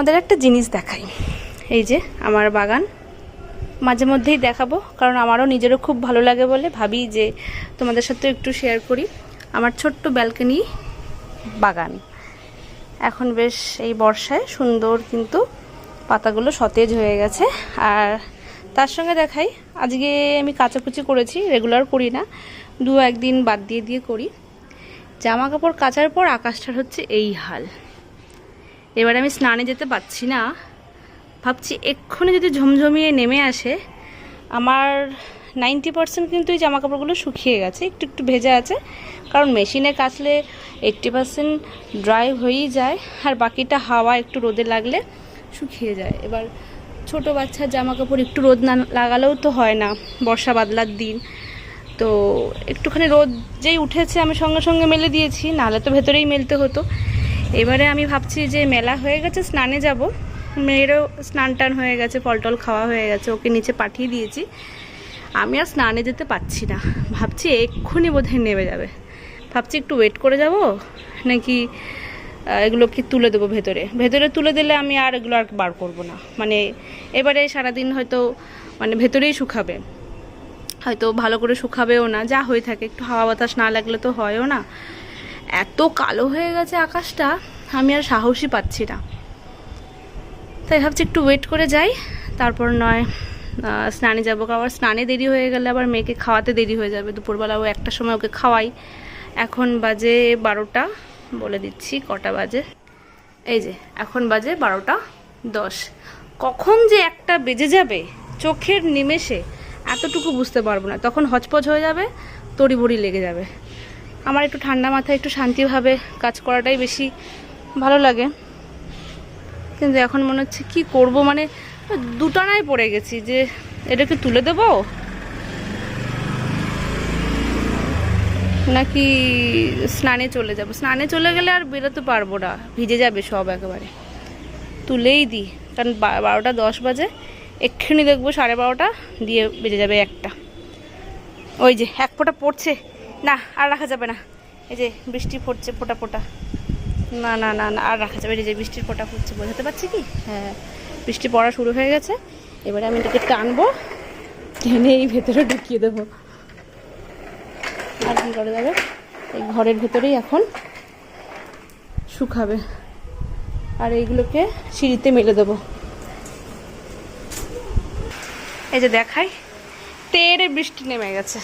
তোমাদের একটা জিনিস দেখাই। এই যে, আমার বাগান। মাঝে মধ্যেই দেখাবো, কারণ আমারও নিজেরও খুব ভালো লাগে বলে ভাবি যে তোমাদের সাথে একটু শেয়ার করি। আমার ছোট্ট ব্যালকনি বাগান। এখন বেশ এই বর্ষায় সুন্দর কিন্তু পাতাগুলো সতেজ হয়ে গেছে। আর তার সঙ্গে দেখাই, আজকে আমি কাচাকুচি করেছি রেগুলার করি না। দু একদিন বাদ দিয়ে দিয়ে করি। জামা কাপড় কাচার পর আকাশটার হচ্ছে এই হাল। এবার আমি স্নানে যেতে পারছি না। ভাবছি এক্ষুনি যদি ঝমঝমিয়ে নেমে আসে, আমার নাইনটি পার্সেন্ট কিন্তু এই জামা কাপড়গুলো শুকিয়ে গেছে, একটু একটু ভেজা আছে। কারণ মেশিনে কাচলে এইট্টি পার্সেন্ট ড্রাই হয়েই যায়, আর বাকিটা হাওয়া একটু রোদে লাগলে শুকিয়ে যায়। এবার ছোট বাচ্চার জামা কাপড় একটু রোদ না লাগালেও তো হয় না, বর্ষা বাদলার দিন। তো একটুখানি রোদ যেই উঠেছে, আমি সঙ্গে সঙ্গে মেলে দিয়েছি, নাহলে তো ভেতরেই মেলতে হতো। এবারে আমি ভাবছি যে মেলা হয়ে গেছে স্নানে যাব। মেয়েরও স্নান টান হয়ে গেছে ফল টল খাওয়া হয়ে গেছে ওকে নিচে পাঠিয়ে দিয়েছি। আমি আর স্নানে যেতে পারছি না। ভাবছি এক্ষুনি বোধহয় নেমে যাবে। ভাবছি একটু ওয়েট করে যাব নাকি আহ, এগুলোকে তুলে দেবো ভেতরে। ভেতরে তুলে দিলে আমি আর এগুলো আর বার করব না। মানে এবারে সারাদিন হয়তো মানে ভেতরেই শুকাবে। হয়তো ভালো করে শুকাবেও না যা হয়ে থাকে একটু হাওয়া বাতাস না লাগলে তো হয়ও না। এত কালো হয়ে গেছে আকাশটা, আমি আর সাহসই পাচ্ছি না। তাই ভাবছি একটু ওয়েট করে যাই, তারপর নয় স্নানে যাব। আবার স্নানে দেরি হয়ে গেলে আবার মেয়েকে খাওয়াতে দেরি হয়ে যাবে। দুপুরবেলা ও একটা সময় ওকে খাওয়াই। এখন বাজে বারোটা, বলে দিচ্ছি কটা বাজে? এই যে, এখন বাজে বারোটা দশ। কখন যে একটা বেজে যাবে চোখের নিমেষে, এতটুকু বুঝতে পারব না। তখন হচপচ হয়ে যাবে, তড়িবড়ি লেগে যাবে। আমার একটু ঠান্ডা মাথায় একটু শান্তিভাবে কাজ করাটাই বেশি ভালো লাগে। কিন্তু এখন মনে হচ্ছে কি করব? মানে দুটানায় পড়ে গেছি যে এটাকে তুলে দেবো? নাকি স্নানে চলে যাব? স্নানে চলে গেলে আর বেরোতে পারব না। ভিজে যাবে সব একেবারে। তুলেই দিই। কারণ বারোটা দশ বাজে। এক্ষুনি দেখব সাড়ে বারোটা, দিয়ে বেজে যাবে একটা। ওই যে, এক ফোঁটা পড়ছে। না, আর রাখা যাবে না। এই যে বৃষ্টি পড়ছে ফোঁটা ফোঁটা। না না না না, আর রাখা যাবে এই যে বৃষ্টির ফোটা পড়ছে, বোঝাতে পারছি কি? হ্যাঁ বৃষ্টি পড়া শুরু হয়ে গেছে। এবারে আমি এটাকে টানবো, টেনে এই ভেতরে ঢুকিয়ে দেবো। আর কি করা যাবে? এই ঘরের ভেতরেই এখন শুকাবে। আর এইগুলোকে সিঁড়িতে মেলে দেবো। এই যে দেখাই, তেরে বৃষ্টি নেমে গেছে।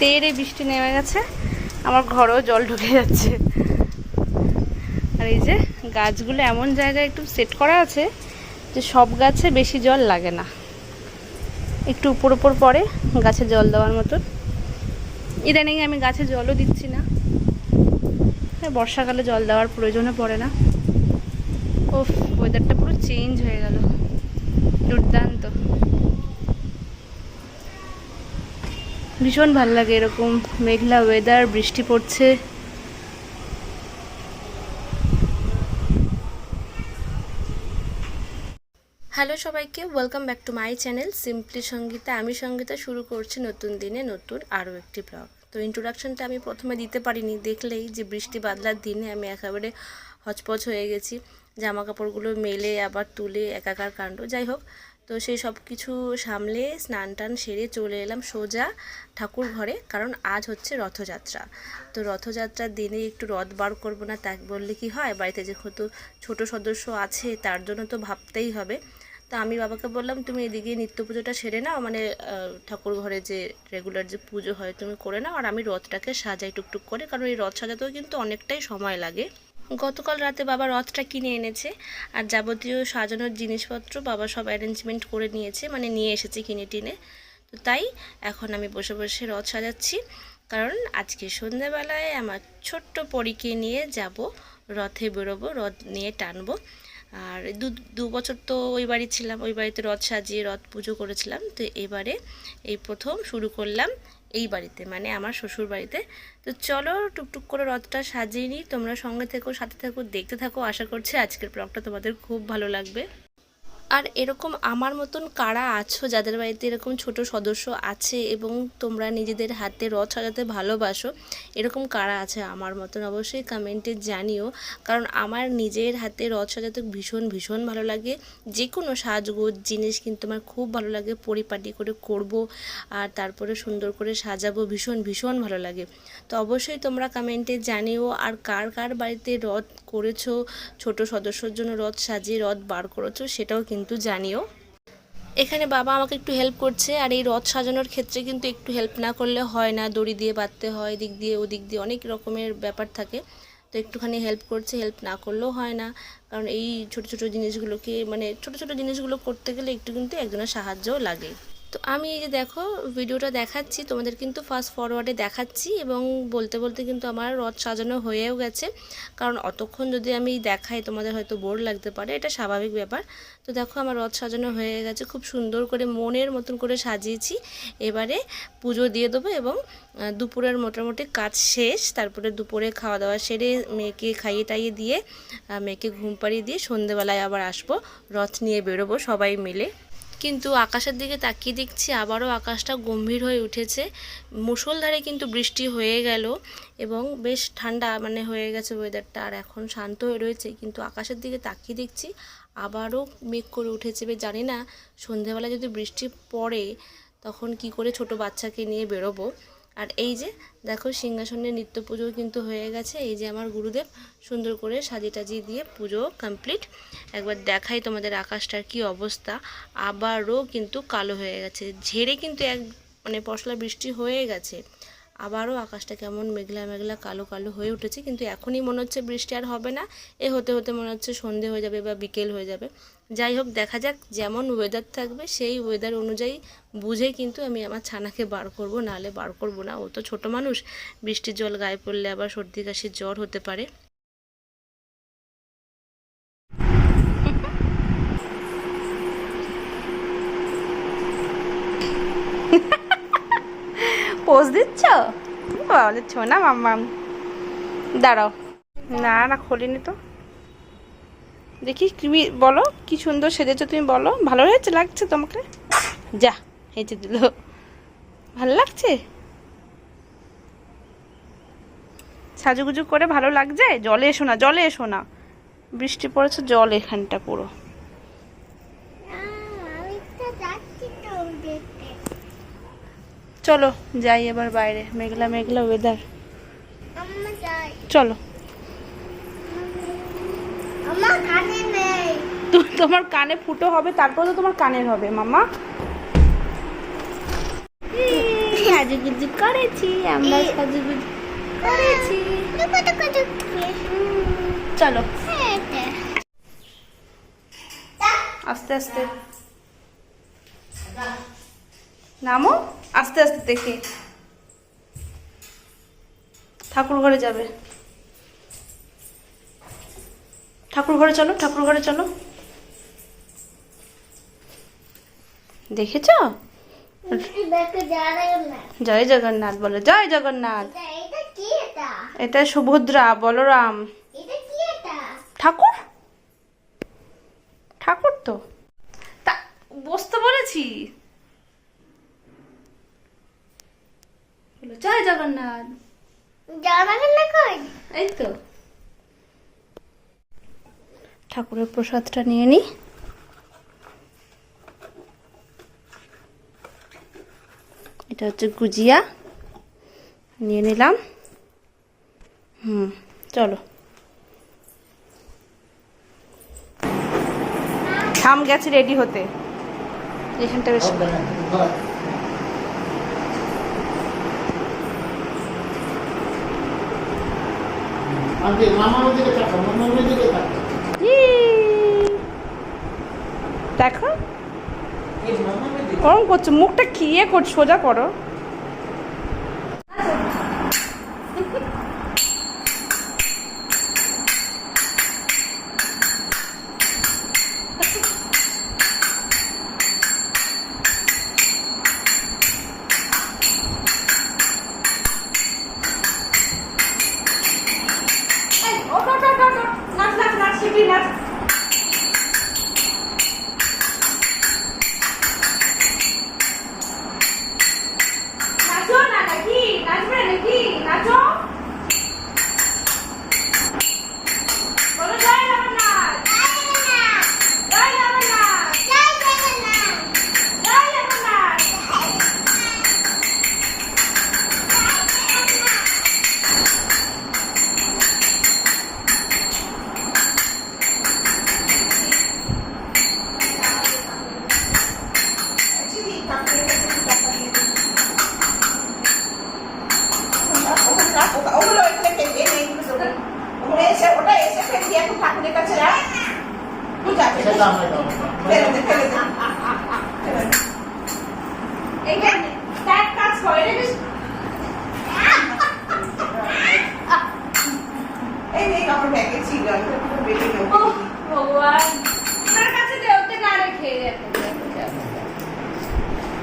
তেরে বৃষ্টি নেমে গেছে। আমার ঘরেও জল ঢুকে যাচ্ছে। আর এই যে গাছগুলো এমন জায়গায় একটু সেট করা আছে যে সব গাছে বেশি জল লাগে না। একটু উপর উপর পড়ে গাছে জল দেওয়ার মতন। ইদানিং আমি গাছে জলও দিচ্ছি না। হ্যাঁ, বর্ষাকালে জল দেওয়ার প্রয়োজনও পড়ে না। ও ওয়েদারটা পুরো চেঞ্জ হয়ে গেল। দুর্দান্ত। ভীষণ ভালো লাগে এরকম মেঘলা ওয়েদার বৃষ্টি পড়ছে। হ্যালো সবাইকে welcome back to my channel simply Sangeeta আমি সঙ্গীতা শুরু করছি নতুন দিনে নতুন আরও একটি ব্লগ তো ইন্ট্রোডাকশনটা আমি প্রথমে দিতে পারিনি, দেখলেই যে বৃষ্টি বাদলার দিনে আমি একেবারে হচপচ হয়ে গেছি। জামা কাপড়গুলো মেলে, আবার তুলে, একাকার কাণ্ড। যাই হোক তো সেই সব কিছু সামলে স্নান টান সেরে চলে এলাম সোজা ঠাকুর ঘরে, কারণ আজ হচ্ছে রথযাত্রা। তো রথযাত্রার দিনে একটু রথ বার করব না তা বললে কি হয়? বাড়িতে যেহেতু ছোট সদস্য আছে, তার জন্য তো ভাবতেই হবে। তা আমি বাবাকে বললাম, তুমি এদিকে নিত্য পুজোটা সেরে নাও। মানে ঠাকুর ঘরে যে রেগুলার যে পুজো হয়, তুমি করে নাও। আর আমি রথটাকে সাজাই টুকটুক করে, কারণ এই রথ সাজাতেও কিন্তু অনেকটাই সময় লাগে। গতকাল রাতে বাবা রথটা কিনে এনেছে আর যাবতীয় সাজানোর জিনিসপত্র বাবা সব অ্যারেঞ্জমেন্ট করে নিয়েছে মানে নিয়ে এসেছে কিনে টিনে। তো তাই এখন আমি বসে বসে রথ সাজাচ্ছি। কারণ আজকে সন্ধ্যাবেলায় আমার ছোট্ট পরীকে নিয়ে যাব, রথে বেরোবো, রথ নিয়ে টানবো। আর দু দু বছর তো ওই বাড়ি ছিলাম, ওই বাড়িতে রথ সাজিয়ে, রথ পুজো করেছিলাম। তো এবারে এই প্রথম শুরু করলাম এই বাড়িতে মানে আমার শ্বশুর বাড়িতে। তো চলো টুকটুক করে রথটা সাজিয়ে নিই। তোমরা সঙ্গে থেকো, সাথে থেকো, দেখতে থাকো। আশা করছি আজকের ব্লগটা তোমাদের খুব ভালো লাগবে। আর এরকম আমার মতন কারা আছো? যাদের বাড়িতে এরকম ছোট সদস্য আছে এবং তোমরা নিজেদের হাতে রথ সাজাতে ভালোবাসো, এরকম কারা আছে আমার মতন? অবশ্যই কমেন্টে জানিও। কারণ আমার নিজের হাতে রথ সাজাতে ভীষণ ভীষণ ভালো লাগে। যে কোনো সাজগোজ জিনিস কিন্তু আমার খুব ভালো লাগে। পরিপাটি করে করব আর তারপরে সুন্দর করে সাজাবো, ভীষণ ভীষণ ভালো লাগে। তো অবশ্যই তোমরা কমেন্টে জানিও। আর কার কার বাড়িতে রথ করেছ? ছোট সদস্যর জন্য রথ সাজিয়ে রথ বার করেছ? সেটাও কিন্তু জানিও। এখানে বাবা আমাকে একটু হেল্প করছে আর এই রথ সাজানোর ক্ষেত্রে কিন্তু একটু হেল্প না করলে হয় না। দড়ি দিয়ে বাঁধতে হয়, দিক দিয়ে, ওদিক দিয়ে অনেক রকমের ব্যাপার থাকে। তো একটুখানি হেল্প করছে হেল্প না করলেও হয় না। কারণ এই ছোট ছোট জিনিসগুলোকে মানে ছোট ছোট জিনিসগুলো করতে গেলে একটু কিন্তু একজনের সাহায্যও লাগে। তো আমি এই যে দেখো, ভিডিওটা দেখাচ্ছি, তোমাদের কিন্তু ফাস্ট ফরওয়ার্ডে দেখাচ্ছি এবং বলতে বলতে কিন্তু আমার রথ সাজানো হয়েও গেছে। কারণ অতক্ষণ যদি আমি দেখাই, তোমাদের হয়তো বোর লাগতে পারে, এটা স্বাভাবিক ব্যাপার। তো দেখো, আমার রথ সাজানো হয়ে গেছে, খুব সুন্দর করে মনের মতন করে সাজিয়েছি। এবারে পুজো দিয়ে দেবো এবং দুপুরের মোটামুটি কাজ শেষ, তারপরে দুপুরে খাওয়া দাওয়া সেরে মেয়েকে খাইয়ে টাইয়ে দিয়ে মেয়েকে ঘুম পাড়িয়ে দিয়ে সন্ধেবেলায় আবার আসব, রথ নিয়ে বেরোবো সবাই মিলে। কিন্তু আকাশের দিকে তাকিয়ে দেখছি আবারও আকাশটা গম্ভীর হয়ে উঠেছে। মুসলধারে কিন্তু বৃষ্টি হয়ে গেল এবং বেশ ঠান্ডা মানে হয়ে গেছে ওয়েদারটা আর এখন শান্ত হয়ে রয়েছে, কিন্তু আকাশের দিকে তাকিয়ে দেখছি আবারও মেঘ করে উঠেছে। বে জানি না সন্ধেবেলা যদি বৃষ্টি পড়ে তখন কি করে ছোট বাচ্চাকে নিয়ে বেরোবো? আর এই যে, দেখো সিংহাসনের নিত্য পুজো কিন্তু হয়ে গেছে। এই যে আমার গুরুদেব, সুন্দর করে সাজিয়ে টাজিয়ে দিয়ে পুজো কমপ্লিট একবার দেখাই তোমাদের আকাশটার কি অবস্থা। আবারও কিন্তু কালো হয়ে গেছে। ঝেড়ে কিন্তু এক মানে পশলা বৃষ্টি হয়ে গেছে। আবারও আকাশটা কেমন মেঘলা মেঘলা কালো কালো হয়ে উঠেছে। কিন্তু এখনই মনে হচ্ছে বৃষ্টি আর হবে না। এ হতে হতে মনে হচ্ছে সন্ধে হয়ে যাবে বা বিকেল হয়ে যাবে। যাই হোক, দেখা যাক যেমন ওয়েদার থাকবে, সেই ওয়েদার অনুযায়ী বুঝে কিন্তু আমি আমার ছানাকে বার করব, নাহলে বার করব না। ও তো ছোট মানুষ, বৃষ্টির জল গায়ে পড়লে আবার সর্দি কাশির জ্বর হতে পারে। পোজ দিচ্ছ? বলে ছোনা মাম্মাম। দাঁড়াও। না না, খোলিনি তো। দেখি তুমি বলো কি সুন্দর সেজেছো তুমি বলো। ভালো হয়েছে লাগছে তোমাকে? যা হেঁচে দিল। ভালো লাগছে? সাজুগুজু করে ভালো লাগছে? জলে এসো না জলে এসো না। বৃষ্টি পড়েছে জল এখানটা পুরো। চলো যাই এবার বাইরে। মেঘলা মেঘলা ওয়েদার চলো। তোমার কানে ফুটো হবে তারপর তো তোমার কানের হবে মামা সাজুগুজু করেছি আমরা সাজুগুজু করেছি। চলো। আস্তে আস্তে। নামো আস্তে আস্তে দেখি। ঠাকুর ঘরে যাবে। ঠাকুর ঘরে চলো ঠাকুর ঘরে চলো। দেখেছ? জয় জগন্নাথ বলো জয় জগন্নাথ। এটা সুভদ্রা বলরাম। ঠাকুর? ঠাকুর তো। তা বসতে বলেছি। জয় জগন্নাথ। না এই তো। ঠাকুরের প্রসাদটা নিয়ে নিই এটা হচ্ছে গুজিয়া। নিয়ে নিলাম। হুম, চলো। থাম গেছে রেডি হতে। এখানটা বেশ আগে মামার দিকে তাকাও, মামার দিকে তাকাও ই! দেখো? কম করছ মুখটা কি ইয়ে করছ সোজা করো।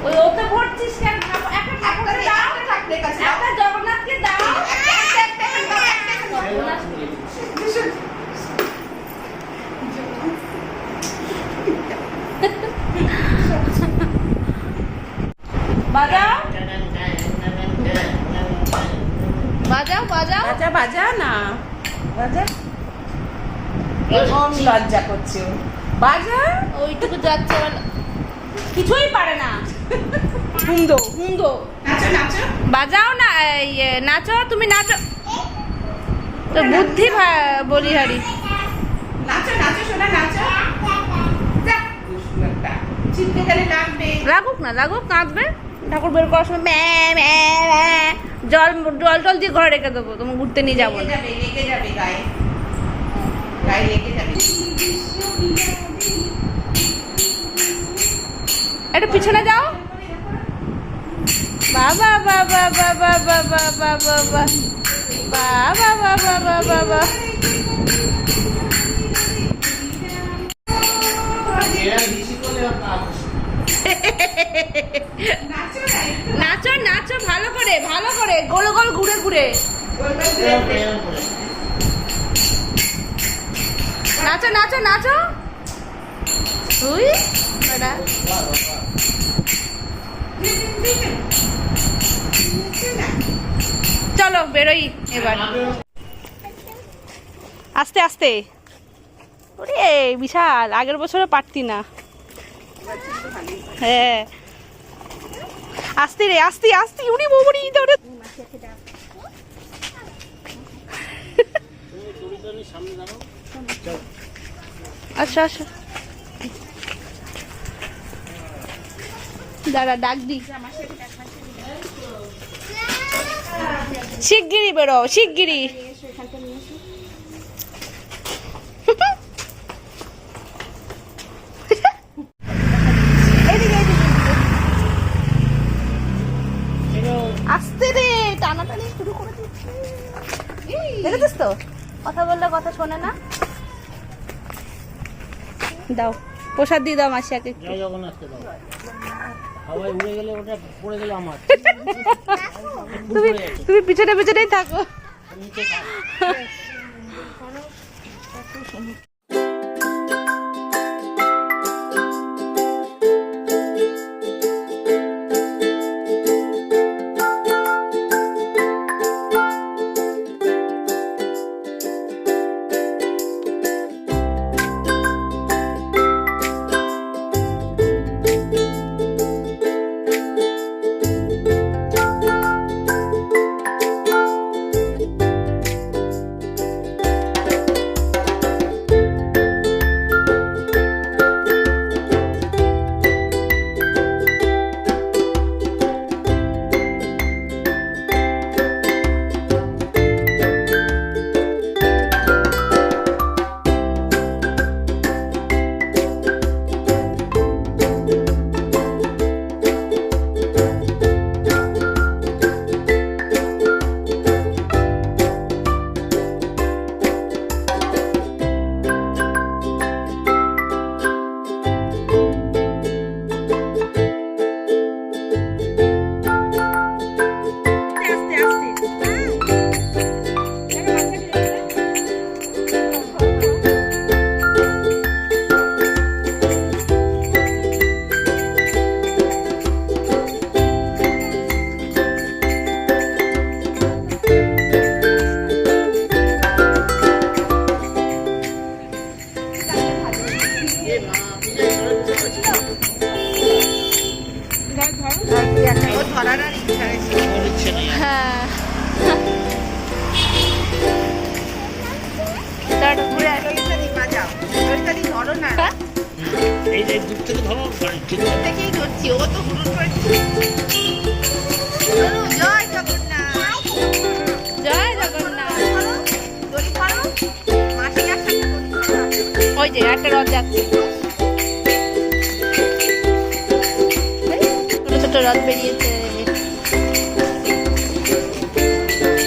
ওই ওতে ভরছিস কেন একটা ঠাকুরের দাও। একটা জগন্নাথকে দাও একটা, একটা, একটা, একটা, একটা, একটা। ভীষণ। বাজাও। বাজাও বাজাও। বাজা বাজা না। বাজা। কম লজ্জা করছে বাজা? ওইটুকু যাচ্ছে মানে। কিছুই পারে না। হুন্দো হুন্দো নাচো নাচো। বাজাও না নাচো তুমি নাচো। তো বুদ্ধি ভা- বলিহারি। নাচো নাচো শোনা নাচো। লাগুক না লাগুক কাঁদবে ঠাকুর বের করার সময় ম্যা, ম্যা, ম্যা। জল জল টল দিয়ে ঘরে রেখে দেবো তুমি ঘুরতে নিয়ে যাব না। একটু পিছনে যাও বাবা বাবা বাবা বাবা বাবা বাবা বাবা বাবা বাবা বাবা নাচো নাচো, ভালো করে ভালো করে, গোল গোল, ঘুরে ঘুরে। নাচো নাচো নাচো। তুই। চলো, বেরোই এবার। আস্তে আস্তে। ওরে, বিশাল। আগের বছরও পারতি না। হ্যাঁ। আস্তে রে, আস্তে আস্তে, উনি বৌমনি ধরে। আচ্ছা আচ্ছা। দাঁড়া, ডাক দি। শিগগিরই বেরো, শিগগিরই। কথা বললে কথা শোনে না। দাও প্রসাদ দিয়ে দাও মাসি আগে একটু। তুমি তুমি পিছনে পিছনেই থাকো।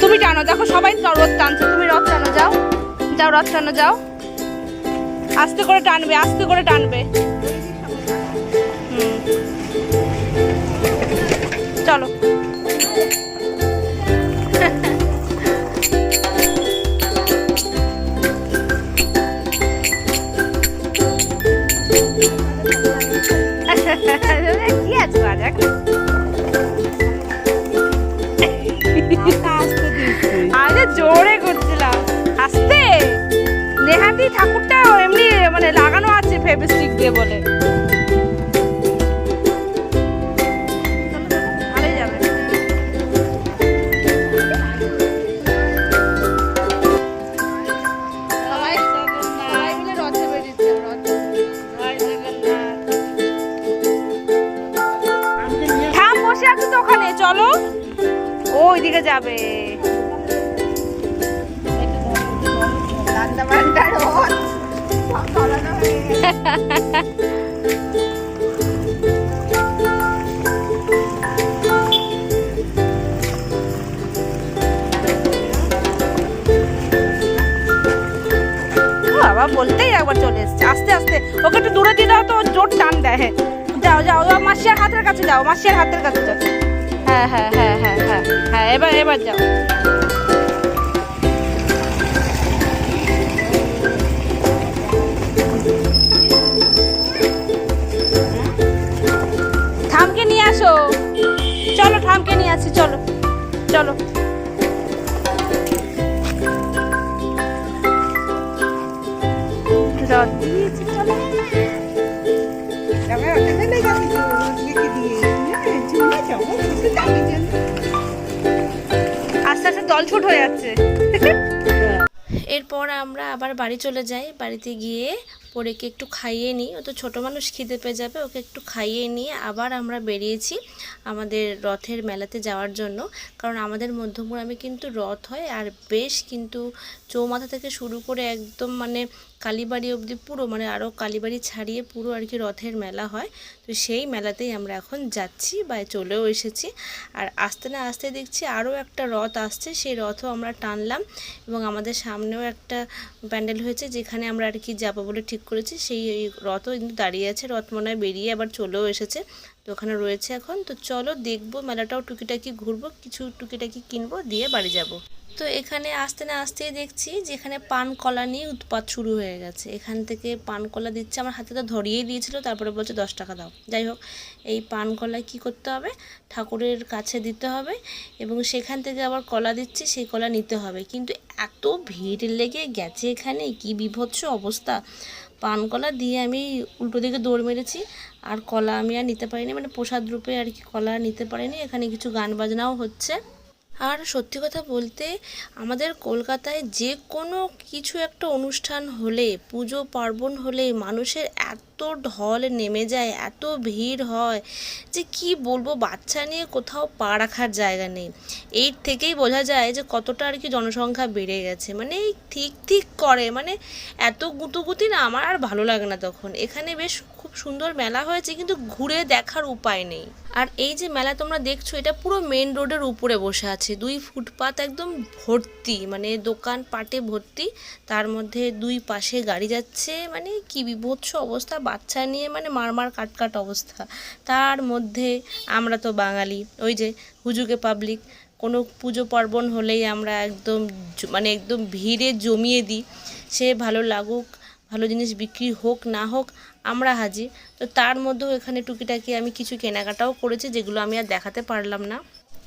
তুমি টানো, দেখো সবাই রথ টানছে। তুমি রথ টানো, যাও। যাও, রথ টানো, যাও। আস্তে করে টানবে, আস্তে করে টানবে। জোরে করছিলাম আস্তে! নেহাতি ঠাকুরটা এমনি মানে লাগানো আছে ফেভিস্টিক দিয়ে বলে। যাবে। বাবা, বলতেই একবার চলে এসছে। আস্তে আস্তে। ওকে একটু দূরে দিয়ে দাও তো জোর টান দেয়। হ্যাঁ। যাও যাও যাও মাসিয়ার হাতের কাছে যাও, মাসিয়ার হাতের কাছে যাও। হ্যাঁ হ্যাঁ হ্যাঁ হ্যাঁ হ্যাঁ হ্যাঁ এবার এবার যাও। জন্য। আস্তে আস্তে দল ছুট হয়ে যাচ্ছে। এরপর আমরা আবার বাড়ি চলে যাই। বাড়িতে গিয়ে পরেকে একটু খাইয়ে নিই। ও তো ছোটো মানুষ, খিদে পেয়ে যাবে, ওকে একটু খাইয়ে নিয়ে আবার আমরা বেরিয়েছি আমাদের রথের মেলাতে যাওয়ার জন্য। কারণ আমাদের মধ্যমগ্রামে কিন্তু রথ হয় আর বেশ কিন্তু চৌমাথা থেকে শুরু করে একদম মানে কালীবাড়ি অবধি পুরো মানে আরও কালীবাড়ি ছাড়িয়ে পুরো আর কি রথের মেলা হয়। তো সেই মেলাতেই আমরা এখন যাচ্ছি বা চলেও এসেছি। আর আসতে না আসতে দেখছি আরও একটা রথ আসছে, সেই রথও আমরা টানলাম এবং আমাদের সামনেও একটা প্যান্ডেল হয়েছে যেখানে আমরা আর কি যাব বলে ঠিক করেছি। সেই রথও কিন্তু দাঁড়িয়ে আছে, রথ মনে হয় বেরিয়ে আবার চলেও এসেছে। তো ওখানে রয়েছে এখন। তো চলো দেখব মেলাটাও টুকিটাকি ঘুরবো, কিছু টুকিটাকি কিনবো, দিয়ে বাড়ি যাব। তো এখানে আসতে না আসতেই দেখছি যে এখানে পান কলা নিয়ে উৎপাত শুরু হয়ে গেছে। এখান থেকে পান কলা দিচ্ছে, আমার হাতে তো ধরিয়েই দিয়েছিল, তারপরে বলছে দশ টাকা দাও। যাই হোক, এই পান কলা কী করতে হবে? ঠাকুরের কাছে দিতে হবে এবং সেখান থেকে আবার কলা দিচ্ছে, সেই কলা নিতে হবে। কিন্তু এত ভিড় লেগে গেছে এখানে, কি বিভৎস অবস্থা। পান কলা দিয়ে আমি উল্টো দিকে দৌড় মেরেছি, আর কলা আমি আর নিতে পারিনি মানে প্রসাদ রূপে আর কি কলা নিতে পারিনি। এখানে কিছু গান বাজনাও হচ্ছে। আর সত্যি কথা বলতে, আমাদের কলকাতায় যে কোনো কিছু একটা অনুষ্ঠান হলে, পুজো পার্বণ হলে মানুষের এত ঢল নেমে যায়, এত ভিড় হয় যে কি বলব, বাচ্চা নিয়ে কোথাও পা রাখার জায়গা নেই। এই থেকেই বোঝা যায় যে কতটা আর কি জনসংখ্যা বেড়ে গেছে। মানে ঠিক ঠিক করে মানে এত গুতুগুতি না আমার আর ভালো লাগে না তখন। এখানে বেশ খুব সুন্দর মেলা হয়েছে, কিন্তু ঘুরে দেখার উপায় নেই। আর এই যে মেলা তোমরা দেখছ, এটা পুরো মেন রোডের উপরে বসে আছে। দুই ফুটপাত একদম ভর্তি মানে দোকান পাটে ভর্তি। তার মধ্যে দুই পাশে গাড়ি যাচ্ছে মানে কি বিভৎস অবস্থা। বাচ্চা নিয়ে মানে মারমার কাটকাট অবস্থা। তার মধ্যে আমরা তো বাঙালি। ওই যে হুজুকে পাবলিক কোনো পুজো পার্বণ হলেই আমরা একদম মানে একদম ভিড়ে জমিয়ে দিই। সে ভালো লাগুক, ভালো জিনিস বিক্রি হোক, না হোক, আমরা হাজির। তো তার মধ্যেও এখানে টুকিটাকি আমি কিছু কেনাকাটাও করেছি, যেগুলো আমি আর দেখাতে পারলাম না।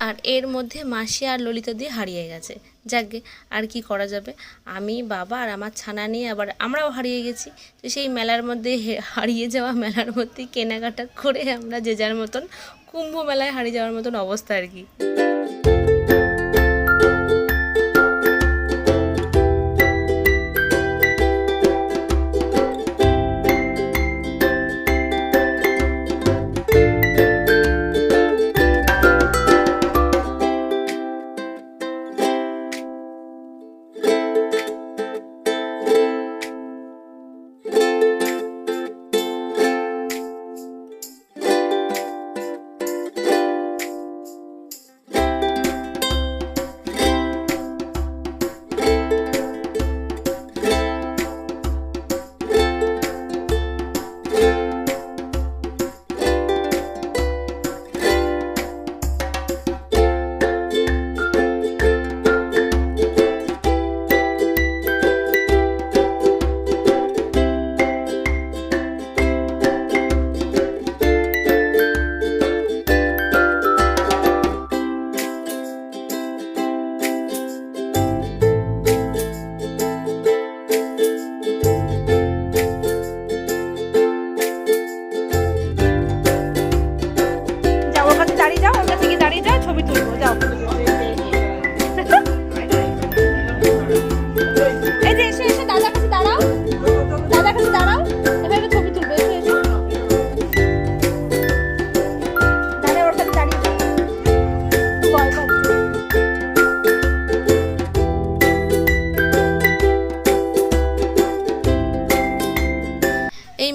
আর এর মধ্যে মাসি আর ললিতা দিয়ে হারিয়ে গেছে। যাকগে আর কি করা যাবে। আমি, বাবা আর আমার ছানা নিয়ে আবার আমরাও হারিয়ে গেছি। তো সেই মেলার মধ্যে হারিয়ে যাওয়া মেলার মধ্যে কেনাকাটা করে আমরা যে যার মতন কুম্ভ মেলায় হারিয়ে যাওয়ার মতন অবস্থা আর কি।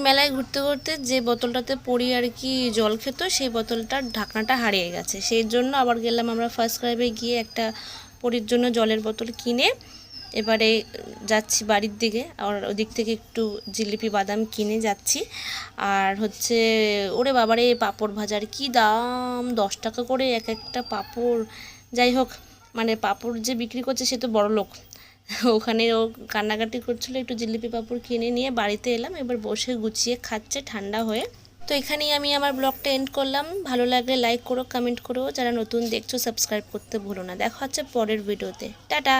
মেলায় ঘুরতে ঘুরতে যে বোতলটাতে পড়ি আর কি জল খেত, সেই বোতলটার ঢাকনাটা হারিয়ে গেছে। সেই জন্য আবার গেলাম আমরা ফার্স্ট ক্রাইবে গিয়ে একটা পরির জন্য জলের বোতল কিনে, এবারে যাচ্ছি বাড়ির দিকে। আর ওদিক থেকে একটু জিলিপি বাদাম কিনে যাচ্ছি। আর হচ্ছে, ওরে বাবারে, পাঁপড় ভাজার কি দাম? দশ টাকা করে এক একটা পাঁপড়। যাই হোক মানে পাঁপড় যে বিক্রি করছে সে তো বড় লোক ওখানে ও কান্নাকাটি করছিল, একটু জিলিপি পাঁপড় কিনে নিয়ে বাড়িতে এলাম, এবার বসে গুছিয়ে খাচ্ছে ঠান্ডা হয়ে। তো এখানেই আমি আমার ব্লগটা এন্ড করলাম। ভালো লাগলে লাইক করো কমেন্ট করো। যারা নতুন দেখছ সাবস্ক্রাইব করতে ভুলো না। দেখা হচ্ছে পরের ভিডিওতে টাটা!